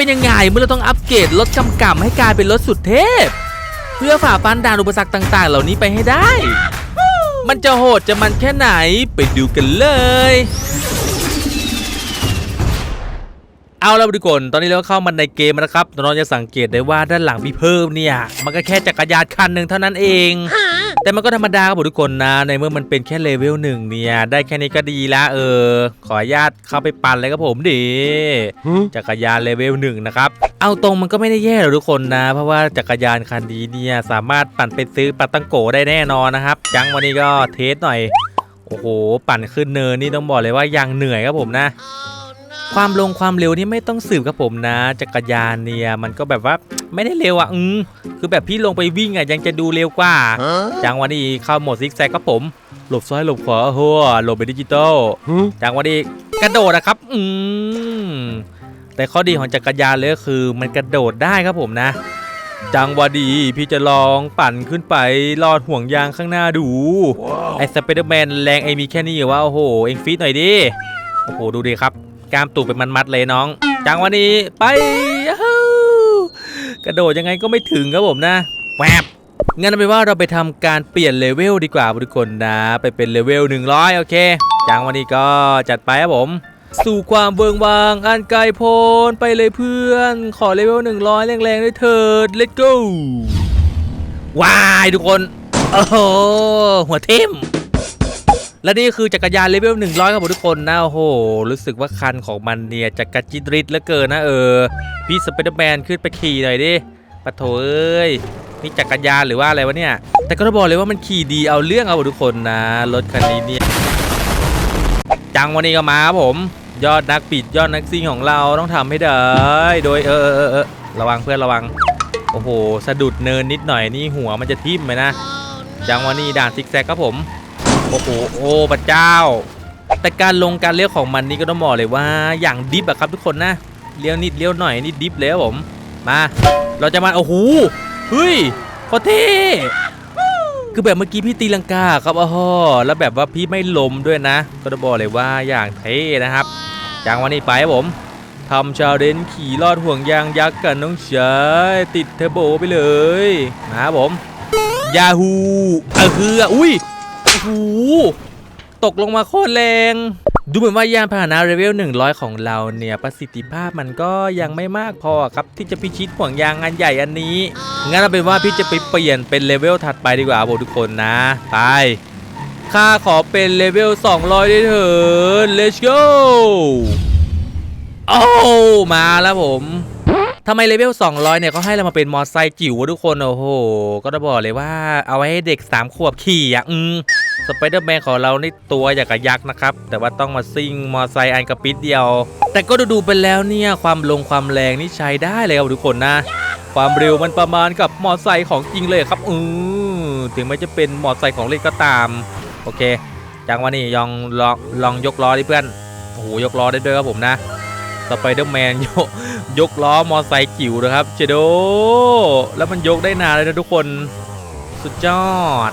เป็นยังไงเมื่อเราต้องอัปเกรดรถกำกับให้กลายเป็นรถสุดเทพ เพื่อฝ่าฟันด่านอุปสรรคต่าง ๆ เหล่านี้ไปให้ได้ มันจะโหดจะมันแค่ไหนไปดูกันเลย เอาละทุกคนตอนนี้เราก็เข้ามาในเกมแล้วนะครับน้องๆจะสังเกตได้ว่าด้านหลังพี่เพิ่มเนี่ย มันก็แค่จักรยานคันหนึ่งเท่านั้นเอง แต่มันก็ธรรมดาครับผมทุกคนนะ ในเมื่อมันเป็นแค่เลเวลหนึ่งเนี่ย ได้แค่นี้ก็ดีละเออ ขออนุญาตเข้าไปปั่นเลยครับผมดิจักรยานเลเวลหนึ่งนะครับ เอาตรงมันก็ไม่ได้แย่หรอกทุกคนนะ เพราะว่าจักรยานคันนี้เนี่ยสามารถปั่นไปซื้อปาตังโกได้แน่นอนนะครับจังวันนี้ก็เทสหน่อย โอ้โห ปั่นขึ้นเนินนี่ต้องบอกเลยว่ายังเหนื่อยครับผมนะ ความลงความเร็วนี่ไม่ต้องสืบครับผมนะ จักรยานเนี่ยมันก็แบบว่าไม่ได้เร็วอะอืมคือแบบพี่ลงไปวิ่งอะยังจะดูเร็วกว่าจังวันนี้เข้าโหมดซิกแซกครับผม หลบซ้ายหลบขวาโอ้โหหลบไปดิจิตอลจังวันนี้กระโดดนะครับ อืมแต่ข้อดีของจักรยานเลยก็คือมันกระโดดได้ครับผมนะ จังหวะดีพี่จะลองปั่นขึ้นไปลอดห่วงยางข้างหน้าดู ไอ้สไปเดอร์แมนแรงไอ้มีแค่นี้เหรอว่าโอ้โหเอ็งฟีดหน่อยดิโอ้โหดูดิครับ กล้ามตูดเป็นมันมัดเลยน้อง จังวะนี้ไปกระโดดยังไงก็ไม่ถึงครับผมนะแวบงั้นเอาเป็นว่าเราไปทำการเปลี่ยนเลเวลดีกว่าทุกคนนะ ไปเป็นเลเวล100 โอเค จังวันนี้ก็จัดไปครับผม สู่ความเบิงบางอันไกลโพ้นไปเลยเพื่อน ขอเลเวล100 แรงๆด้วยเถิด let's go ว้ายทุกคน โอ้โหหัวเทม และนี่คือจักรยานเลเวล100 ครับผมทุกคนนะโอ้โห รู้สึกว่าคันของมันเนี่ยจะกรจิตริดเหลือเกินนะเออ พี่สไปเดอร์แมนขึ้นไปขี่หน่อยดิปะโถเอ้ยนี่จักรยานหรือว่าอะไรวะเนี่ย แต่ก็ต้องบอกเลยว่ามันขี่ดีเอาเรื่องเอาทุกคนนะ รถคันนี้เนี่ยจังวันนี้ก็มาครับผม ยอดนักปิดยอดนักซิ่งของเราต้องทำให้ได้โดยเออเออเออเออระวังเพื่อนระวัง โอ้โห สะดุดเนินนิดหน่อยนี่หัวมันจะทิ่มไหมนะ จังวันนี้ด่านซิกแซกครับผม โอ้โหโอ้พระเจ้า แต่การลงการเลี้ยวของมันนี่ก็ต้องบอกเลยว่าอย่างดิฟอะครับทุกคนนะเลี้ยวนิดเลี้ยวหน่อยนี่ดิฟเลยครับผมมา เราจะมาโอ้โหเฮ้ยโคตรเท่คือแบบเมื่อกี้พี่ตีลังกาครับอ้อแล้วแบบว่าพี่ไม่ล้มด้วยนะ ก็จะบอกเลยว่าอย่างเท่นะครับอย่างวันนี้ไปผมทำชาเดนขี่ลอดห่วงยางยักษ์กันน้องชายติดเทอร์โบไปเลยมาครับผมยาฮูเออคืออุ้ย โอ้โหตกลงมาโคตรแรง ดูเหมือนว่ายานพาหนะเลเวล 100 ของเราเนี่ย ประสิทธิภาพมันก็ยังไม่มากพอครับ ที่จะพิชิตห่วงยางอันใหญ่อันนี้ งั้นเอาเป็นว่าพี่จะไปเปลี่ยนเป็นเลเวลถัดไปดีกว่าบอกทุกคนนะไปข้าขอเป็นเลเวล 200ได้เถิด let's go โอ้มาแล้วผมทำไมเลเวล 200 เนี่ยเขาให้เรามาเป็นมอไซค์จิ๋ววะทุกคน โอ้โห ก็จะบอกเลยว่าเอาไว้ให้เด็ก 3 ขวบขี่อะ อืม สไปเดอร์แมนของเรานี่ตัวอย่างกับยักษ์นะครับ แต่ว่าต้องมาซิ่งมอไซค์อันกระปิดเดียว แต่ก็ดูๆไปแล้วเนี่ยความลงความแรงนี่ใช้ได้เลยครับทุกคนนะ ความเร็วมันประมาณกับมอไซค์ของจริงเลยครับอือถึงแม้จะเป็นมอไซค์ของเล่นก็ตาม โอเคจังวันนี้ลองลองลองยกล้อดิเพื่อนโอ้โหยกล้อได้ด้วยครับผมนะสไปเดอร์แมนยกยกล้อมอไซค์จิ๋วนะครับเจโดแล้วมันยกได้นานเลยนะทุกคน สุดยอด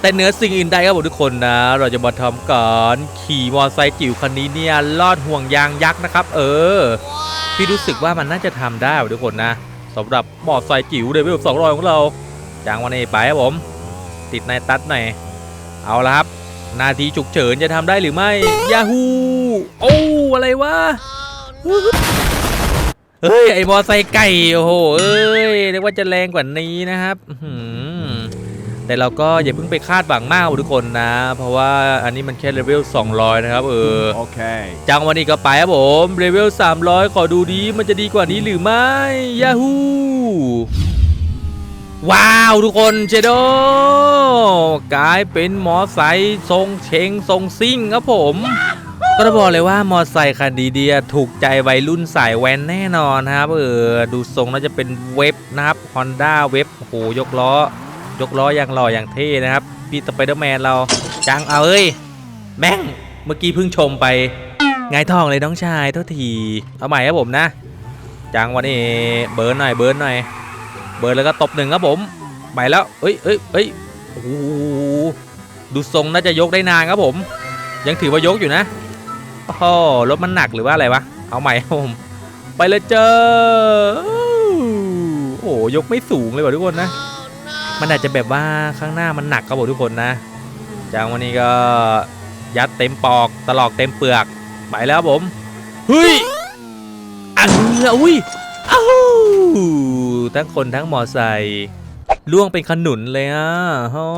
แต่เหนือสิ่งอื่นใดครับผมทุกคนนะ เราจะมาทำการขี่มอไซค์จิ๋วคันนี้เนี่ยลอดห่วงยางยักษ์นะครับ เออ พี่รู้สึกว่ามันน่าจะทำได้ครับทุกคนนะสำหรับมอไซค์จิ๋วเดวิลสองร้อยของเราจางวันนี้ไปครับผม ติดในตัดหน่อยเอาละครับนาทีฉุกเฉินจะทำได้หรือไม่ยาฮูโอ้อะไรวะเฮ้ยไอมอไซค์ไก่โอ้โหเอ้ยเรียกว่าจะแรงกว่านี้นะครับ อื้อหือ แต่เราก็อย่าเพิ่งไปคาดหวังมากทุกคนนะ เพราะว่าอันนี้มันแค่เลเวล 200 นะครับเออ Okay. จังวันนี้ก็ไปครับผมเลเวล 300 ขอดูดีมันจะดีกว่านี้หรือไม่ยาฮูว้าว ทุกคนเจโดกลายเป็นมอไซค์ทรงเชงทรงซิ่งครับผม ก็จะบอกเลยว่ามอไซค์คันดีเดียถูกใจวัยรุ่นสายแว้นแน่นอนนะครับเออดูทรงน่าจะเป็นเว็บนะครับ Honda เว็บโอ้โหยกล้อ ยกล้ออย่างหล่ออย่างเท่นะครับพี่สไปเดอร์แมนเราจังเอาเอ้ยแม่งเมื่อกี้เพิ่งชมไปไงทองเลยน้องชายโทษทีเอาใหม่ครับผมนะ จังวันนี้เบิร์นหน่อยเบิร์นหน่อย เบิร์นแล้วก็ตบหนึ่งครับผมไปแล้วเอ้ยเอ้ยเอ้ยโอ้โหดูทรงน่าจะยกได้นานครับผม ยังถือว่ายกอยู่นะโอ้รถมันหนักหรือว่าอะไรวะเอาใหม่ครับผมไปเลยเจอโอ้โหยกไม่สูงเลยว่ะทุกคนนะ มันอาจจะแบบว่าข้างหน้ามันหนักครับผมทุกคนนะจังวันนี้ก็ยัดเต็มปอกตลอกเต็มเปลือกไปแล้วผมเฮ้ยอันอุ้ยอ้าวทั้งคนทั้งมอไซค์ล่วงเป็นขนุนเลยอะฮอ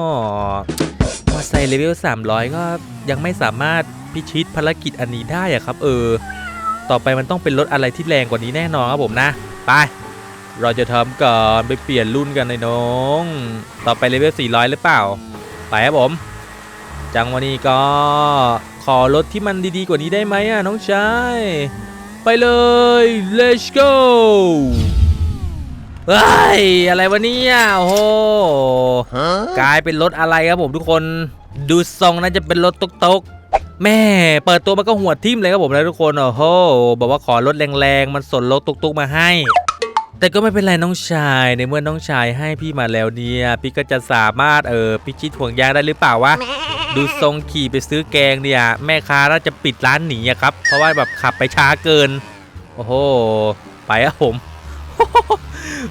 มอไซค์เลเวล300 ก็ยังไม่สามารถพิชิตภารกิจอันนี้ได้อะครับ เออ ต่อไปมันต้องเป็นรถอะไรที่แรงกว่านี้แน่นอนครับผมนะ ไป เราจะทำก่อนไปเปลี่ยนรุ่นกันเลยน้อง ต่อไปเลเวล400 หรือเปล่า ไปครับผม จังวันนี้ก็ขอรถที่มันดีๆกว่านี้ได้ไหมอะน้องชาย ไปเลย let's go เฮ้ย อะไรวะเนี่ยโอ้โหกลายเป็นรถอะไรครับผมทุกคน ดูทรงน่าจะเป็นรถตุกๆแม่เปิดตัวมันก็หัวทิ่มเลยครับผมนะทุกคนโอ้โหบอกว่าขอรถแรงๆ มันสนรถตุกๆมาให้ แต่ก็ไม่เป็นไรน้องชายในเมื่อน้องชายให้พี่มาแล้วเนี่ยพี่ก็จะสามารถเออพิชิตห่วงยางได้หรือเปล่าวะดูทรงขี่ไปซื้อแกงเนี่ย แม่ค้าน่าจะปิดร้านหนีอะครับ เพราะว่าแบบขับไปช้าเกิน โอ้โห ไปอะผม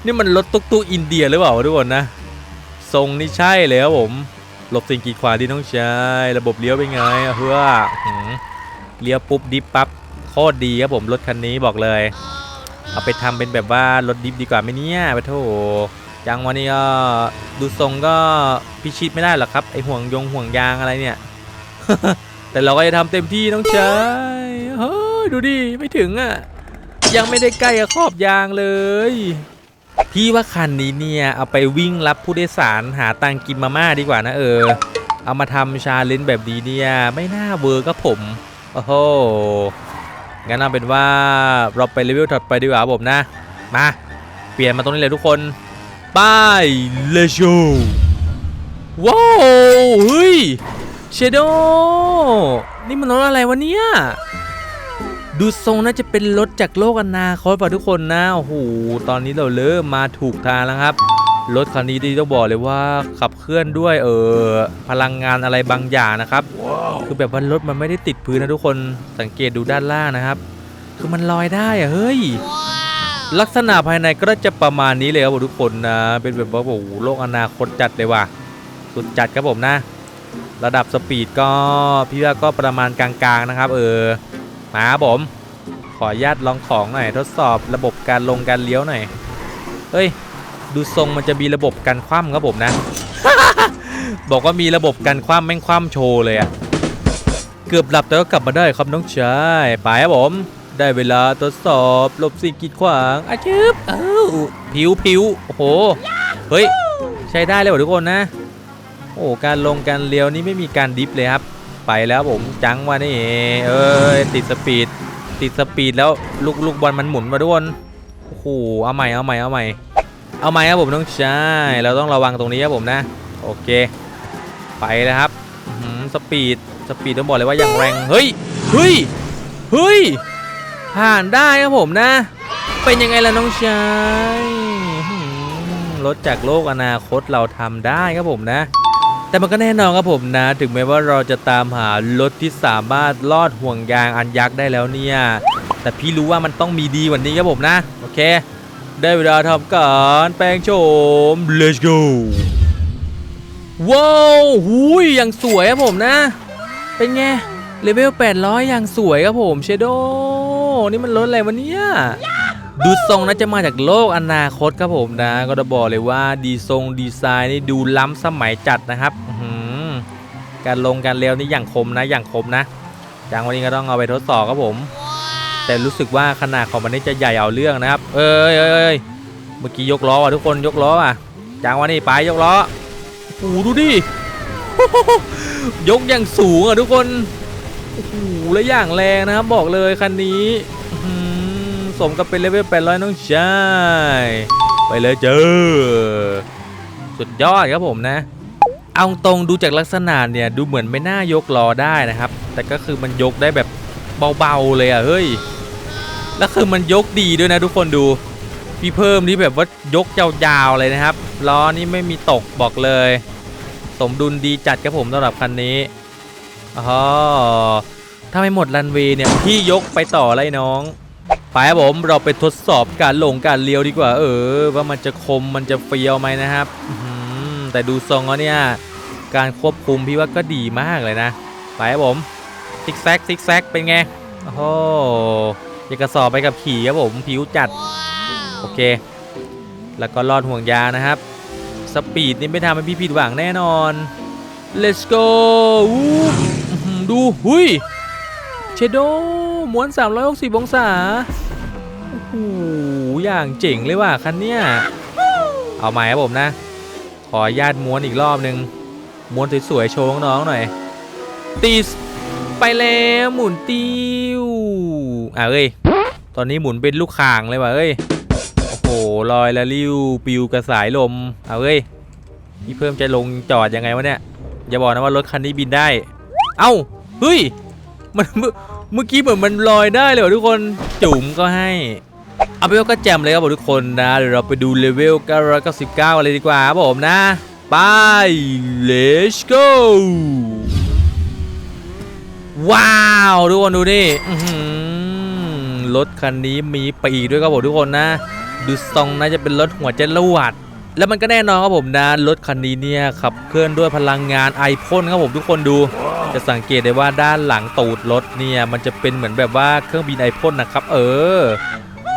นี่มันรถตุ๊กตุ๊กอินเดียหรือเปล่าวะทุกคนนะ ทรงนี่ใช่เลยครับผมหลบสิ่งกีดขวางที่น้องชายระบบเลี้ยวเป็นไงอะเพื่อหืมเลี้ยวปุ๊บดิฟปั๊บโคตรดีครับผมรถคันนี้บอกเลย เอาไปทำเป็นแบบว่ารถดิฟดีกว่าไหมเนี่ยปะโถยังวันนี้ก็ดูทรงก็พิชิตไม่ได้หรอกครับไอห่วงยงห่วงยางอะไรเนี่ย แต่เราก็จะทำเต็มที่น้องชายเฮ้ยดูดิไม่ถึงอะยังไม่ได้ใกล้กับขอบยางเลย พี่ว่าคันนี้เนี่ยเอาไปวิ่งรับผู้โดยสารหาตังกินมาม่าดีกว่านะเออ เอามาทำชาเลนจ์แบบนี้เนี่ยไม่น่าเวิร์กครับผม โอ้โห งั้นเอาเป็นว่าเราไปเลเวลถัดไปดีกว่าผมนะ มา เปลี่ยนมาตรงนี้เลยทุกคนไปเลโชว้าวเฮ้ยเชโดนี่มันรถอะไรวะเนี่ยดูทรงน่าจะเป็นรถจากโลกอนาคตป่ะทุกคนนะโอ้โหตอนนี้เราเริ่มมาถูกทางแล้วครับ รถคันนี้ที่ต้องบอกเลยว่าขับเคลื่อนด้วยเออพลังงานอะไรบางอย่างนะครับคือแบบว่ารถมันไม่ได้ติดพื้นนะทุกคนสังเกตดูด้านล่างนะครับ คือมันลอยได้อะเฮ้ยลักษณะภายในก็จะประมาณนี้เลยครับผมทุกคนนะ เป็นแบบว่าโอ้โหโลกอนาคตจัดเลยว่ะสุดจัดครับผมนะ ระดับสปีดก็พี่ว่าก็ประมาณกลางๆนะครับ เออมาครับผม ขออนุญาตลองของหน่อยทดสอบระบบการลงการเลี้ยวหน่อยเฮ้ย ดูทรงมันจะมีระบบการคว่ำครับผมนะ บอกว่ามีระบบการคว่ำแม่งคว่ำโชว์เลยอะเกือบหลับแต่ก็กลับมาได้ครับน้องชายไปครับผม ได้เวลาทดสอบหลบสิ่งกีดขวางอาชืบเอ้าผิวผิวโอ้โหเฮ้ยใช้ได้เลยว่ะทุกคนนะ โอ้การลงการเลี้ยวนี่ไม่มีการดิฟเลยครับ ไปแล้วผมจังวะนี่เอ้ยติดสปีดติดสปีดแล้วลูกลูกบอลมันหมุนมาด้วยโอ้โหเอาใหม่เอาใหม่เอาใหม่ เอาใหมครับผมต้องใช่เราต้องระวังตรงนี้ครับผมนะ โอเค ไปแล้วครับสปีดสปีดต้องบอกเลยว่าอย่างแรงเฮ้ยเฮ้ยเฮ้ยผ่านได้ครับผมนะ เป็นยังไงล่ะน้องชายรถจากโลกอนาคตเราทำได้ครับผมนะ แต่มันก็แน่นอนครับผมนะ ถึงแม้ว่าเราจะตามหารถที่สามารถลอดห่วงยางอันยักษ์ได้แล้วเนี่ย แต่พี่รู้ว่ามันต้องมีดีกว่านี้ครับผมนะ โอเค ได้เวลาทำการแปลงโฉม let's go ว้าวหุยอย่างสวยครับผมนะ เป็นไงเลเวล800 อย่างสวยครับผมเชโดนี่มันรถอะไรวะเนี่ยดูทรงน่าจะมาจากโลกอนาคตครับผมนะ ก็จะบอกเลยว่าดีทรงดีไซน์นี่ดูล้ำสมัยจัดนะครับการลงการเร็วนี่อย่างคมนะอย่างคมนะอย่างวันนี้ก็ต้องเอาไปทดสอบครับผม แต่รู้สึกว่าขนาดของมันนี่จะใหญ่เอาเรื่องนะครับ เอ้ยเอ้ยเอ้ยเมื่อกี้ยกล้อว่ะทุกคนยกล้ออะจางวันนี้ไปยกล้อโอ้โหดูดิยกอย่างสูงอะทุกคนโอ้โหและอย่างแรงนะครับบอกเลยคันนี้สมกับเป็นเลเวล800น้องชายไปเลยเจอ สุดยอดครับผมนะ เอาตรงดูจากลักษณะเนี่ยดูเหมือนไม่น่ายกล้อได้นะครับ แต่ก็คือมันยกได้แบบเบาๆเลยอะเฮ้ย แล้วคือมันยกดีด้วยนะทุกคนดูพี่เพิ่มนี่แบบว่ายกยาวๆเลยนะครับล้อนี่ไม่มีตกบอกเลย สมดุลดีจัดครับผมสำหรับคันนี้อ๋อถ้าไม่หมดรันเวย์เนี่ยพี่ยกไปต่อเลยน้องไปครับผมเราไปทดสอบการหลงการเลี้ยวดีกว่า เออ ว่ามันจะคมมันจะเฟี้ยวไหมนะครับแต่ดูทรงแล้วเนี่ยการควบคุมพี่ว่าก็ดีมากเลยนะ ไปครับผมซิกแซกซิกแซกเป็นไงโอ้โหอ ยากกระสอบไปกับขี่ครับผมผิวจัด โอเค แล้วก็ลอดห่วงยางนะครับ สปีดนี่ไม่ทำให้พี่ผิดหวังแน่นอน let's go อู้อื้อหือดูหุยเชโดม้วน 360 องศาโอ้โหอย่างเจ๋งเลยว่ะคันเนี้ยเอาใหม่ครับผมนะ ขออนุญาตม้วนอีกรอบนึง ม้วนสวยๆโชว์น้องๆหน่อยตีส ไปแล้วหมุนติวอะเอ้ย ตอนนี้หมุนเป็นลูกข่างเลยว่ะเอ้ย โอ้โหลอยละลิ้วปิวกระสายลมเอาเอ้ยพี่เพิ่มจะลงจอดยังไงวะเนี่ย อย่าบอกนะว่ารถคันนี้บินได้ เอ้า เฮ้ย มันเมื่อกี้เหมือนมันลอยได้เลยว่ะทุกคน จุ๋มก็ให้เอาไปก็แจมเลยครับผมทุกคนนะเดี๋ยวเราไปดูเลเวล999กันเลยดีกว่าครับผมนะ ไป let's go ว้าวทุกคนดูนี่รถคันนี้มีปีกด้วยครับผมทุกคนนะ ดูทรงน่าจะเป็นรถหัวจรวดแล้วมันก็แน่นอนครับผมนะรถคันนี้เนี่ยขับเคลื่อนด้วยพลังงานไอพ่นครับผมทุกคนดู จะสังเกตได้ว่าด้านหลังตูดรถเนี่ยมันจะเป็นเหมือนแบบว่าเครื่องบินไอพ่นนะครับ เออ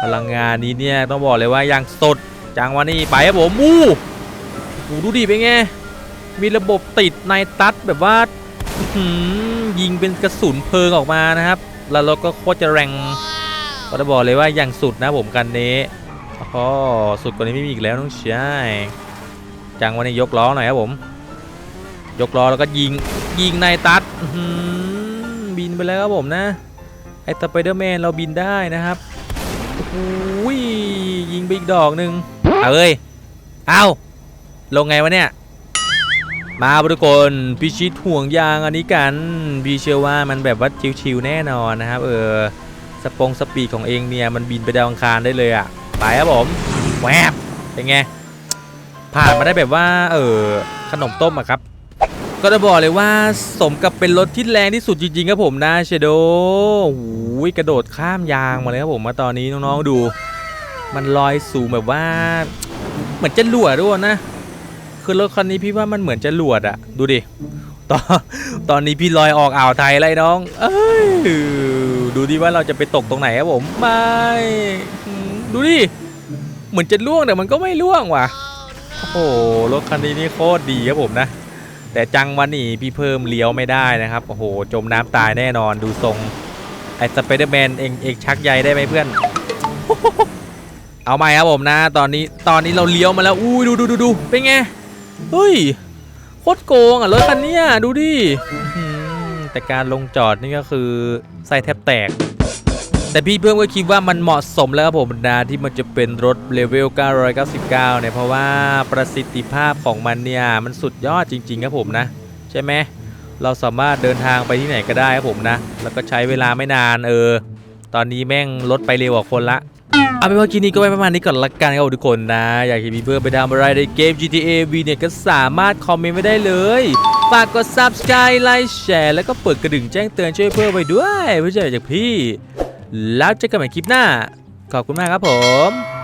พลังงานนี้เนี่ยต้องบอกเลยว่ายางสดจังวะนี่ไปครับผมอู้หูดูดิเป็นไงมีระบบติดในตัดแบบว่าอื ยิงเป็นกระสุนเพลิงออกมานะครับ แล้วรถก็โคตรจะแรงก็จะบอกเลยว่าอย่างสุดนะผมกันนี้อ๋อสุดกว่านี้ไม่มีอีกแล้วน้องชายจังวันนี้ยกล้อหน่อยครับผม ยกล้อแล้วก็ยิงยิงในตัดอื้อหือบินไปแล้วครับผมนะไอ้สไปเดอร์แมนเราบินได้นะครับโอ้โหยิงไปอีกดอกหนึ่งเอาเอ้ยเอาลงไงวะเนี่ย มาทุกคนพิชิตห่วงยางอันนี้กันพี่เชื่อว่ามันแบบว่าชิวๆแน่นอนนะครับ เออสปงสปีดของเองเนี่ยมันบินไปดาวอังคารได้เลยอะไปครับผมแวบเป็นไงผ่านมาได้แบบว่า เออขนมต้มอะครับ ก็จะบอกเลยว่าสมกับเป็นรถที่แรงที่สุดจริงๆครับผมนะเชโดหูยกระโดดข้ามยางมาเลยครับผมมาตอนนี้น้องๆดู มันลอยสูงแบบว่า เหมือนจะหลวด้วยนะ คือรถคันนี้พี่ว่ามันเหมือนจะหลวดอะดูดิตอนตอนนี้พี่ลอยออกอ่าวไทยเลยน้อง เอ้ยดูดิว่าเราจะไปตกตรงไหนครับผมไม่ดูดิเหมือนจะล่วงแต่มันก็ไม่ล่วงว่ะโอ้โหรถคันนี้นี่โคตรดีครับผมนะ แต่จังวันนี้พี่เพิ่มเลี้ยวไม่ได้นะครับโอ้โหจมน้ำตายแน่นอนดูทรงไอ้สไปเดอร์แมนเองเองชักใยได้ไหมเพื่อน เอาใหม่ครับผมนะ ตอนนี้ตอนนี้เราเลี้ยวมาแล้วอุ้ยดูดูดูดูเป็นไง เฮ้ยโคตรโกงอะรถคันนี้ดูดิแต่การลงจอดนี่ก็คือไส้แทบแตก แต่พี่เพิ่มก็คิดว่ามันเหมาะสมแล้วครับผมนะที่มันจะเป็นรถเลเวล 999 เนี่ยเพราะว่าประสิทธิภาพของมันเนี่ยมันสุดยอดจริง ๆ ครับผมนะ ใช่ไหมเราสามารถเดินทางไปที่ไหนก็ได้ครับผมนะ แล้วก็ใช้เวลาไม่นานเออ ตอนนี้แม่งรถไปเร็วกว่าคนละ เอาเป็นว่าคลิปนี้ก็ไว้ประมาณนี้ก่อนละกันครับทุกคนนะ อยากเห็นมีเพื่อนไปทำอะไรในเกม GTA V เนี่ยก็สามารถคอมเมนต์ไว้ได้เลย ฝากกด subscribe ไลค์แชร์แล้วก็เปิดกระดิ่งแจ้งเตือนช่วยเพื่อนไปด้วยเพื่อจะจากพี่ แล้วเจอกันใหม่คลิปหน้า ขอบคุณมากครับผม